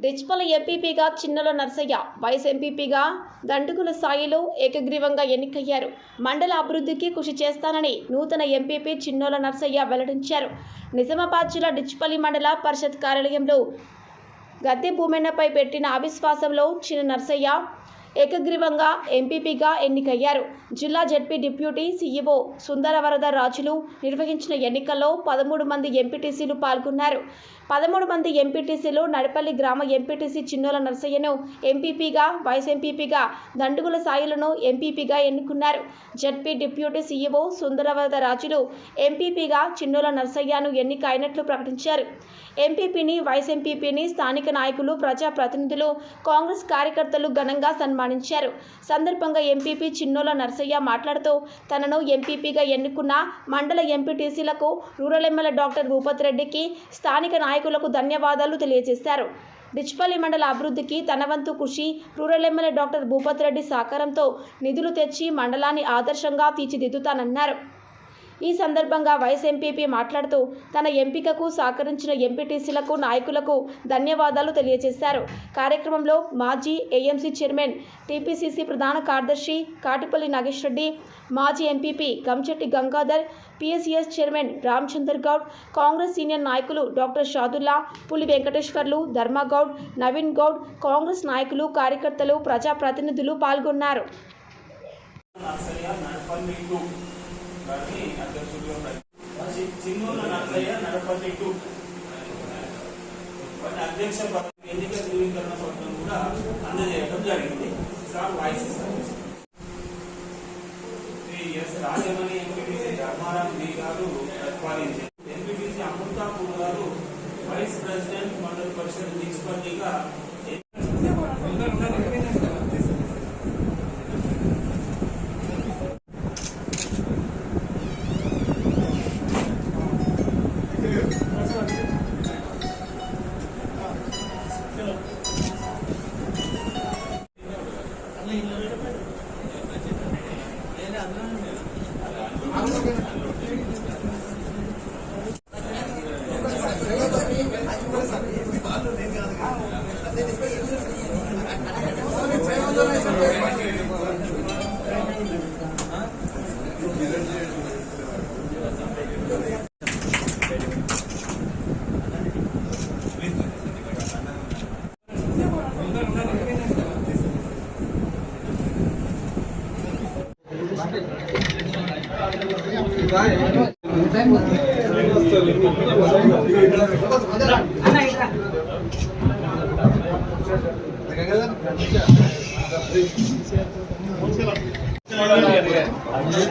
డిచ్పల ఎంపీపీగా చిన్నల నర్సయ్య వైస్ ఎంపీపీగా దండుకుల స్థాయిలో ఏకగ్రీవంగా ఎన్నికయ్యారు. మండల అభివృద్ధికి కృషి చేస్తానని నూతన ఎంపీపీ చిన్నోల నర్సయ్య వెల్లడించారు. నిజామాబాద్ జిల్లా డిచ్పల్లి మండల పరిషత్ కార్యాలయంలో గద్దె భూమన్నపై పెట్టిన అవిశ్వాసంలో చిన్న నర్సయ్య ఏకగ్రీవంగా ఎంపీపీగా ఎన్నికయ్యారు. జిల్లా జడ్పీ డిప్యూటీ సీఈఓ సుందరవరద రాజులు నిర్వహించిన ఎన్నికల్లో పదమూడు మంది ఎంపీటీసీలు పాల్గొన్నారు. పదమూడు మంది ఎంపీటీసీలు నడపల్లి గ్రామ ఎంపీటీసీ చిన్నోల నర్సయ్యను ఎంపీపీగా వైస్ ఎంపీపీగా దండుగుల సాయిలను ఎంపీపీగా ఎన్నుకున్నారు. జడ్పీ డిప్యూటీ సీఈఓ సుందరవరద రాజులు ఎంపీపీగా చిన్నోల నర్సయ్యను ఎన్నిక అయినట్లు ప్రకటించారు. ఎంపీపీని వైస్ ఎంపీపీని స్థానిక నాయకులు ప్రజాప్రతినిధులు కాంగ్రెస్ కార్యకర్తలు ఘనంగా సన్మానించారు. సందర్భంగా ఎంపీపీ చిన్నోల నర్సయ్య మాట్లాడుతూ తనను ఎంపీపీగా ఎన్నుకున్న మండల ఎంపీటీసీలకు రూరల్ ఎమ్మెల్యే డాక్టర్ భూపత్ రెడ్డికి స్థానిక నాయకులకు ధన్యవాదాలు తెలియజేశారు. డిచ్పల్లి మండల అభివృద్ధికి తనవంతు కృషి rural MLA doctor Bhupat Reddy సహకారంతో నిధులు తెచ్చి మండలాన్ని ఆదర్శంగా తీర్చిదిద్దుతానన్నారు. ఈ సందర్భంగా వైస్ ఎంపీపీ మాట్లాడుతూ తన ఎంపికకు సహకరించిన ఎంపీటీసీలకు నాయకులకు ధన్యవాదాలు తెలియజేశారు. కార్యక్రమంలో మాజీ ఏఎంసీ చైర్మన్ టీపీసీసీ ప్రధాన కార్యదర్శి కాటిపల్లి నాగేష్ రెడ్డి మాజీ MPP Ganchetti Gangadhar PSCS chairman Ramachandar Goud Congress senior నాయకులు డాక్టర్ షాదుల్లా పులి వెంకటేశ్వర్లు ధర్మగౌడ్ నవీన్ గౌడ్ కాంగ్రెస్ నాయకులు కార్యకర్తలు ప్రజాప్రతినిధులు పాల్గొన్నారు. గారిని అధ్యక్షుడిగా ప్రకటించారు. చిన్నూరు నర్సయ్య నడపల్లి అధ్యక్ష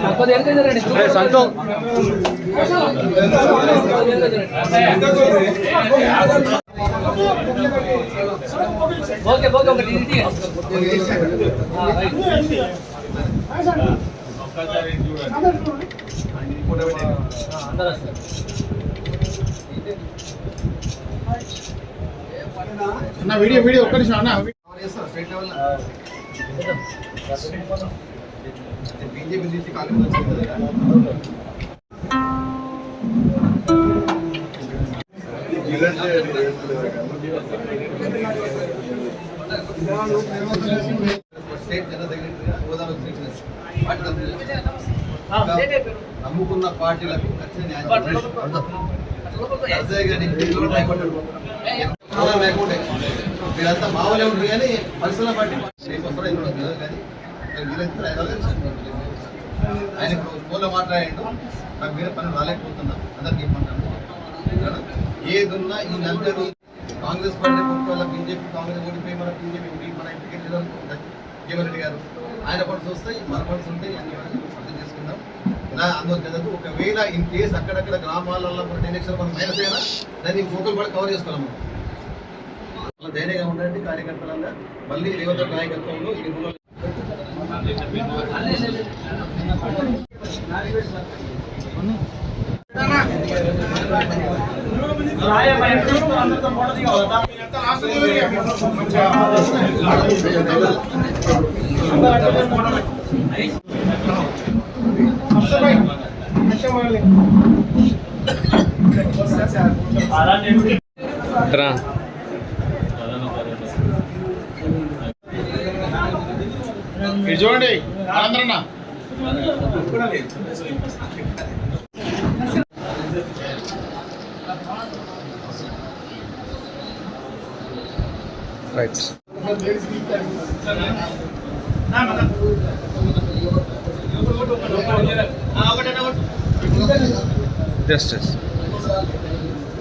முப்பது అందరూ వస్తారు. అన్న వీడియో వీడియో ఒక్క నిమిషం అన్న. బీజేపీ నుంచి కాంగ్రెస్ వచ్చింది కదా స్టేట్ జనరల్ సెక్రటరీగా హోదాలో స్వీకరించి నమ్ముకున్న పార్టీలకు మీరంతా మామూలే ఉంటుంది కానీ పరిసర పార్టీ రేపు వస్తారో ఇంట్లో తెలియదు కానీ నేను మీరైతే ఆయన ఇప్పుడు ఫోన్లో మాట్లాడాడు. నాకు వేరే పని రాలేకపోతున్నా అందరికి ఇవ్వమంటాను ఏది ఉన్నా ఈ నలభై కాంగ్రెస్ పార్టీ వల్ల బీజేపీ కాంగ్రెస్ ఓడిపోయి మన బీజేపీ మన టికెట్ జీవన్ రెడ్డి గారు ఆయన పనులు వస్తాయి మన ఉంటాయి అన్ని నా అందువల్ల ఒకవేళ ఇన్ కేస్ అక్కడక్కడ గ్రామాలలో మన ఎలక్షన్ మనం మైనస్ అయినా దాన్ని ఫోకల్ కూడా కవర్ చేసుకోవాలి అలా ధైర్యంగా ఉండండి కార్యకర్తలంగా మళ్ళీ రేవంత్ నాయకత్వంలో ఈ ఊళ్ళో చూడండి ఆంధ్రనా రైట్ జస్టిస్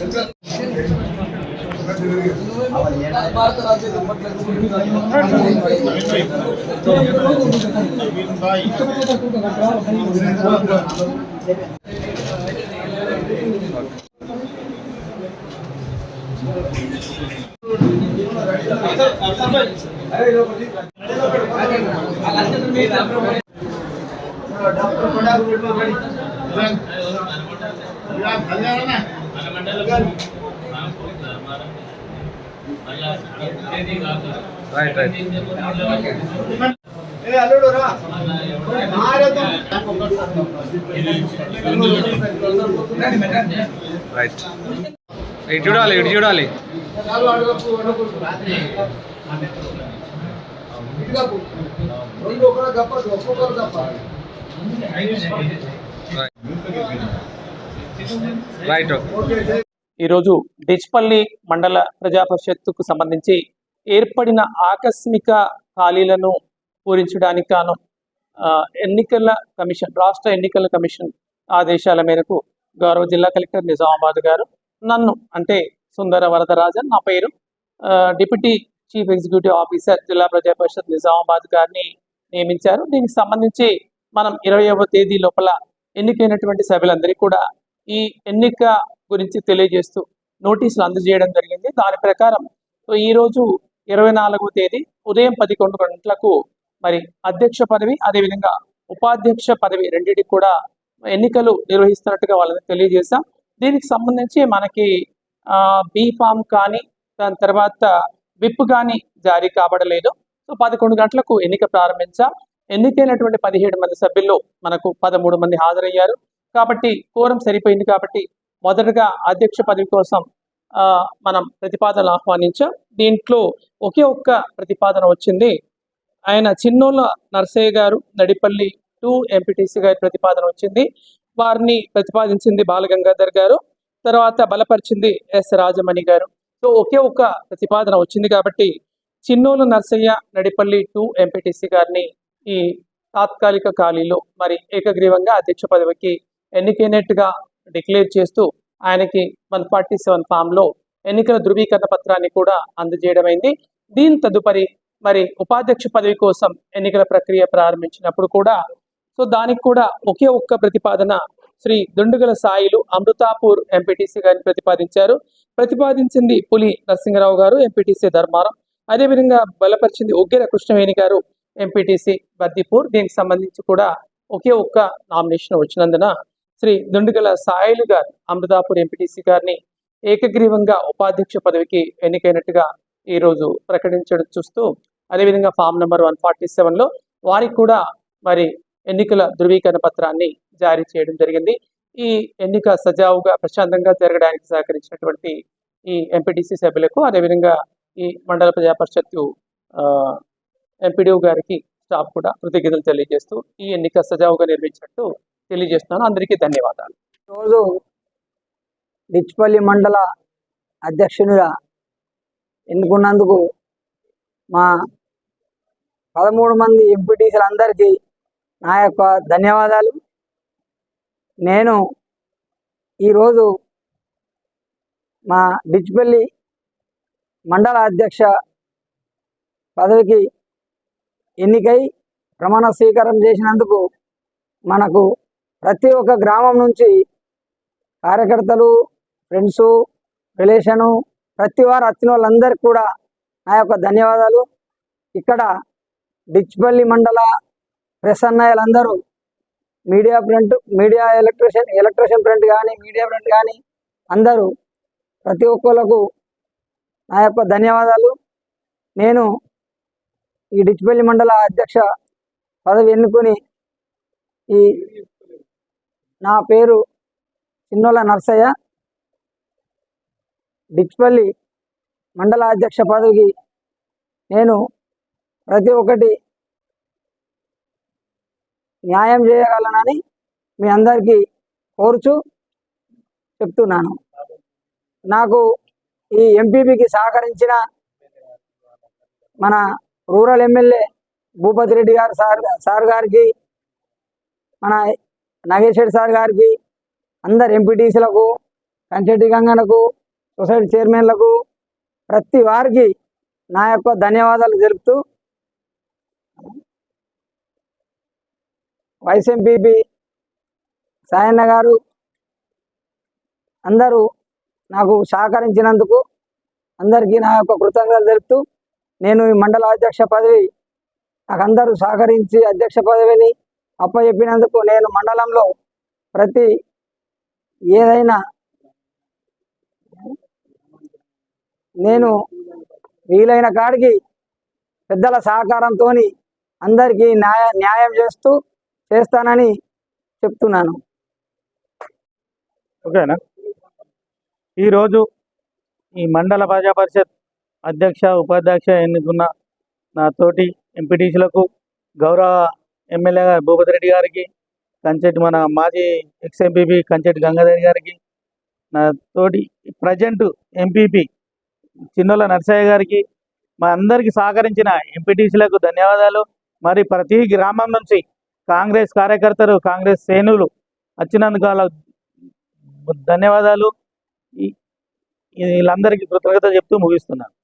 ఇట్లా ಭಾರತ ರಾಜ್ಯದ ಡಾಕ್ಟರ್ ಕೊಡಾಗ ಮಾಡಿ ಕಲ್ಯಾಣ రైట్ రైట్ అల్లుడు రా. రైట్ ఇటు చూడాలి ఇటు చూడాలి. రైట్ ఈరోజు డిచ్పల్లి మండల ప్రజా పరిషత్తుకు సంబంధించి ఏర్పడిన ఆకస్మిక ఖాళీలను పూరించడానికి గాను ఎన్నికల కమిషన్ రాష్ట్ర ఎన్నికల కమిషన్ ఆదేశాల మేరకు గౌరవ జిల్లా కలెక్టర్ నిజామాబాద్ గారు నన్ను అంటే సుందర వరదరాజన్ నా పేరు డిప్యూటీ చీఫ్ ఎగ్జిక్యూటివ్ ఆఫీసర్ జిల్లా ప్రజా పరిషత్ నిజామాబాద్ గారిని నియమించారు. దీనికి సంబంధించి మనం ఇరవైవ తేదీ లోపల ఎన్నికైనటువంటి సభ్యులందరికీ కూడా ఈ ఎన్నిక గురించి తెలియజేస్తూ నోటీసులు అందజేయడం జరిగింది. దాని ప్రకారం సో ఈ రోజు ఇరవై నాలుగవ తేదీ ఉదయం పదకొండు గంటలకు మరి అధ్యక్ష పదవి అదేవిధంగా ఉపాధ్యక్ష పదవి రెండింటికి కూడా ఎన్నికలు నిర్వహిస్తున్నట్టుగా వాళ్ళని తెలియజేశాం. దీనికి సంబంధించి మనకి బీఫామ్ కానీ దాని తర్వాత విప్ కానీ జారీ కాబడలేదు. సో పదకొండు గంటలకు ఎన్నిక ప్రారంభించాం. ఎన్నికైనటువంటి పదిహేడు మంది సభ్యుల్లో మనకు పదమూడు మంది హాజరయ్యారు. కాబట్టి కోరం సరిపోయింది కాబట్టి మొదటగా అధ్యక్ష పదవి కోసం మనం ప్రతిపాదనలు ఆహ్వానించాం. దీంట్లో ఒకే ఒక్క ప్రతిపాదన వచ్చింది. ఆయన చిన్నోళ్ళ నర్సయ్య గారు నడిపల్లి టూ ఎంపీటీసీ గారి ప్రతిపాదన వచ్చింది. వారిని ప్రతిపాదించింది బాలగంగాధర్ గారు తర్వాత బలపరిచింది ఎస్ రాజమణి గారు. సో ఒకే ఒక్క ప్రతిపాదన వచ్చింది కాబట్టి చిన్నోలు నర్సయ్య నడిపల్లి టూ ఎంపీటీసీ గారిని ఈ తాత్కాలిక ఖాళీలో మరి ఏకగ్రీవంగా అధ్యక్ష పదవికి ఎన్నికైనట్టుగా డిక్లేర్ చేస్తూ ఆయనకి వన్ ఫార్టీ సెవెన్ ఫామ్లో ఎన్నికల ధృవీకరణ పత్రాన్ని కూడా అందజేయడమైంది. దీని తదుపరి మరి ఉపాధ్యక్ష పదవి కోసం ఎన్నికల ప్రక్రియ ప్రారంభించినప్పుడు కూడా సో దానికి కూడా ఒకే ఒక్క ప్రతిపాదన శ్రీ దుండుగల సాయిలు అమృతాపూర్ ఎంపీటీసీ గారిని ప్రతిపాదించారు. ప్రతిపాదించింది పులి నరసింహరావు గారు ఎంపీటీసీ ధర్మారం. అదేవిధంగా బలపరిచింది ఉగ్గిర కృష్ణవేణి గారు ఎంపీటీసీ బద్దిపూర్. దీనికి సంబంధించి కూడా ఒకే ఒక్క నామినేషన్ వచ్చినందున శ్రీ దుండుగల సాయిలు గారు అమృతాపూర్ ఎంపీటీసీ గారిని ఏకగ్రీవంగా ఉపాధ్యక్ష పదవికి ఎన్నికైనట్టుగా ఈ రోజు ప్రకటించడం చూస్తూ అదేవిధంగా ఫామ్ నెంబర్ వన్ ఫార్టీ సెవెన్లో వారికి కూడా మరి ఎన్నికల ధృవీకరణ పత్రాన్ని జారీ చేయడం జరిగింది. ఈ ఎన్నిక సజావుగా ప్రశాంతంగా జరగడానికి సహకరించినటువంటి ఈ ఎంపీటీసీ సభ్యులకు అదేవిధంగా ఈ మండల ప్రజా పరిషత్తు ఎంపీడీఓ గారికి స్టాఫ్ కూడా కృతజ్ఞతలు తెలియజేస్తూ ఈ ఎన్నిక సజావుగా నిర్మించినట్టు తెలియజేస్తున్నాను. అందరికీ ధన్యవాదాలు. రోజు రిచ్పల్లి మండల అధ్యక్షునిగా ఎన్నుకున్నందుకు మా పదమూడు మంది ఎంపీటీసీలందరికీ నా యొక్క ధన్యవాదాలు. నేను ఈరోజు మా డిచ్పల్లి మండల అధ్యక్ష పదవికి ఎన్నికై ప్రమాణ స్వీకారం చేసినందుకు మనకు ప్రతి ఒక్క గ్రామం నుంచి కార్యకర్తలు ఫ్రెండ్స్ రిలేషను ప్రతి వారు వచ్చిన వాళ్ళందరికీ కూడా నా యొక్క ధన్యవాదాలు. ఇక్కడ డిచ్పల్లి మండల press అన్నయ్యలందరూ media print media electrician electrician print కానీ మీడియా ప్రింట్ కానీ అందరూ ప్రతి ఒక్కళ్ళకు నా యొక్క ధన్యవాదాలు. నేను ఈ డిచ్పల్లి మండల అధ్యక్ష పదవి ఎన్నుకొని ఈ నా పేరు చిన్నోల నర్సయ్య. డిచ్పల్లి మండల అధ్యక్ష పదవికి నేను ప్రతి ఒక్కటి న్యాయం చేయగలనని మీ అందరికీ కోరుచు చెప్తున్నాను. నాకు ఈ ఎంపీపీకి సహకరించిన మన రూరల్ ఎమ్మెల్యే భూపతి రెడ్డి గారు సార్ సార్ గారికి మన నాగేష్ రెడ్డి సార్ గారికి అందరు ఎంపీటీసీలకు కంచెటి గంగనకు సొసైటీ చైర్మన్లకు ప్రతి వారికి నా యొక్క ధన్యవాదాలు తెలుపుతూ వైస్ ఎంపీపీ సాయన్న గారు అందరూ నాకు సహకరించినందుకు అందరికీ నా యొక్క కృతజ్ఞతలు తెలుపుతూ నేను ఈ మండల అధ్యక్ష పదవి నాకు అందరూ సహకరించి అధ్యక్ష పదవిని అప్పచెప్పినందుకు నేను మండలంలో ప్రతి ఏదైనా నేను వీలైన కాడికి పెద్దల సహకారంతో అందరికీ న్యాయ న్యాయం చేస్తూ చేస్తానని చెప్తున్నాను. ఓకేనా? ఈరోజు ఈ మండల ప్రజా పరిషత్ అధ్యక్ష ఉపాధ్యక్ష ఎన్నుకున్న నా తోటి ఎంపీటీసీలకు గౌరవ ఎమ్మెల్యే గారు భూపతి రెడ్డి గారికి కంచెటి మన మాజీ ఎక్స్ ఎంపీపీ కంచెటి గంగాధర్ గారికి నా తోటి ప్రజెంట్ ఎంపీపీ చిన్నోళ్ళ నర్సయ్య గారికి మా అందరికీ సహకరించిన ఎంపీటీసీలకు ధన్యవాదాలు. మరి ప్రతి గ్రామం నుంచి కాంగ్రెస్ కార్యకర్తలు కాంగ్రెస్ శ్రేణులు వచ్చినందుకు ధన్యవాదాలు. వీళ్ళందరికీ కృతజ్ఞత చెప్తూ ముగిస్తున్నాను.